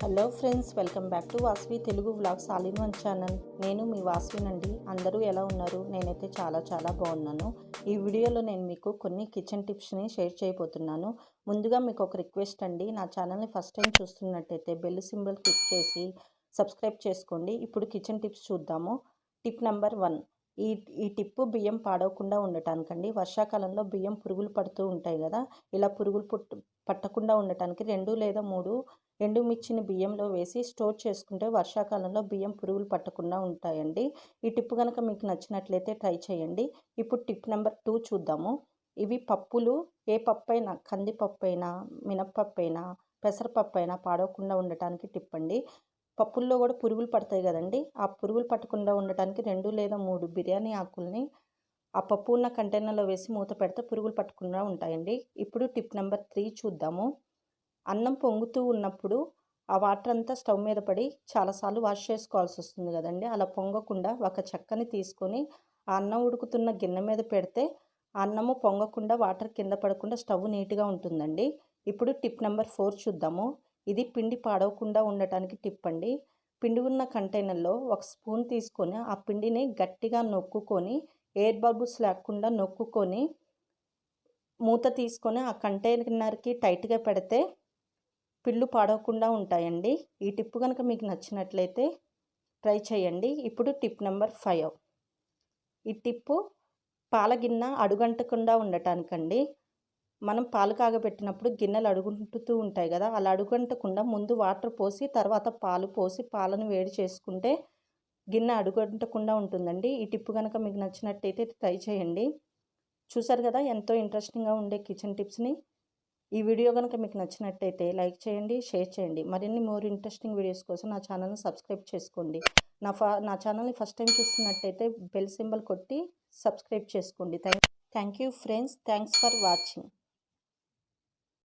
Hello friends welcome back to Vasavi Telugu vlogs all in one channel. నేను మీ వాస్వినండి అందరూ ఎలా ఉన్నారు? నేనైతే చాలా చాలా బాగున్నాను. ఈ వీడియోలో నేను మీకు కొన్ని కిచెన్ టిప్స్ని షేర్ చేయబోతున్నాను. ముందుగా మీకు ఒక రిక్వెస్ట్ అండి. నా ఛానల్ని ఫస్ట్ టైం చూస్తున్నట్టయితే బెల్ సింబల్ క్లిక్ చేసి సబ్స్క్రైబ్ చేసుకోండి. ఇప్పుడు కిచెన్ టిప్స్ చూద్దాము. Tip number one. ఈ ఈ టిప్పు బియ్యం పాడవకుండా ఉండటానికండి. వర్షాకాలంలో బియ్యం పురుగులు పడుతూ ఉంటాయి కదా ఇలా పురుగులు పుట్టు పట్టకుండా ఉండటానికి రెండు లేదా మూడు ఎండుమిర్చిని బియ్యంలో వేసి స్టోర్ చేసుకుంటే వర్షాకాలంలో బియ్యం పురుగులు పట్టకుండా ఉంటాయండి. ఈ టిప్పు కనుక మీకు నచ్చినట్లయితే ట్రై చేయండి. ఇప్పుడు టిప్ నెంబర్ టూ చూద్దాము. ఇవి పప్పులు ఏ పప్పు అయినా కందిపప్పు అయినా మినప్పప్పు అయినా పెసరపప్పు అయినా పాడవకుండా ఉండటానికి టిప్ అండి పప్పుల్లో కూడా పురుగులు పడతాయి కదండి. ఆ పురుగులు పట్టకుండా ఉండటానికి రెండు లేదా మూడు బిర్యానీ ఆకుల్ని ఆ పప్పు ఉన్న కంటైనర్లో వేసి మూత పెడితే పురుగులు పట్టకుండా ఉంటాయండి. ఇప్పుడు టిప్ నెంబర్ త్రీ చూద్దాము. అన్నం పొంగుతూ ఉన్నప్పుడు ఆ వాటర్ అంతా స్టవ్ మీద పడి చాలాసార్లు వాష్ చేసుకోవాల్సి వస్తుంది కదండి. అలా పొంగకుండా ఒక చెక్కని తీసుకొని ఆ అన్నం ఉడుకుతున్న గిన్నె మీద పెడితే అన్నము పొంగకుండా వాటర్ కింద పడకుండా స్టవ్ నీట్గా ఉంటుందండి. ఇప్పుడు టిప్ నెంబర్ ఫోర్ చూద్దాము. ఇది పిండి పాడవకుండా ఉండటానికి టిప్ అండి పిండి ఉన్న కంటైనర్లో ఒక స్పూన్ తీసుకొని ఆ పిండిని గట్టిగా నొక్కుకొని ఎయిర్ బబుల్స్ లేకుండా నొక్కుకొని మూత తీసుకొని ఆ కంటైనర్కి టైట్గా పెడితే పిల్లు పాడవకుండా ఉంటాయండి. ఈ టిప్ కనుక మీకు నచ్చినట్లయితే ట్రై చేయండి. ఇప్పుడు టిప్ నెంబర్ ఫైవ్. ఈ టిప్పు పాలగిన్న అడుగంటకుండా ఉండటానికండి. మనం పాలు కాగబెట్టినప్పుడు గిన్నెలు అడుగుంటుతూ ఉంటాయి కదా అలా అడుగంటకుండా ముందు వాటర్ పోసి తర్వాత పాలు పోసి పాలను వేడి చేసుకుంటే గిన్నె అడుగంటకుండా ఉంటుందండి. ఈ టిప్ కనుక మీకు నచ్చినట్టయితే ట్రై చేయండి. చూసారు కదా ఎంతో ఇంట్రెస్టింగ్గా ఉండే కిచెన్ టిప్స్ని. ఈ వీడియో కనుక మీకు నచ్చినట్టయితే లైక్ చేయండి షేర్ చేయండి. మరిన్ని మోర్ ఇంట్రెస్టింగ్ వీడియోస్ కోసం నా ఛానల్ని సబ్స్క్రైబ్ చేసుకోండి. నా ఫా నా ఛానల్ని ఫస్ట్ టైం చూస్తున్నట్టయితే బెల్ సింబల్ కొట్టి సబ్స్క్రైబ్ చేసుకోండి. Thank thank you friends. Thanks for watching.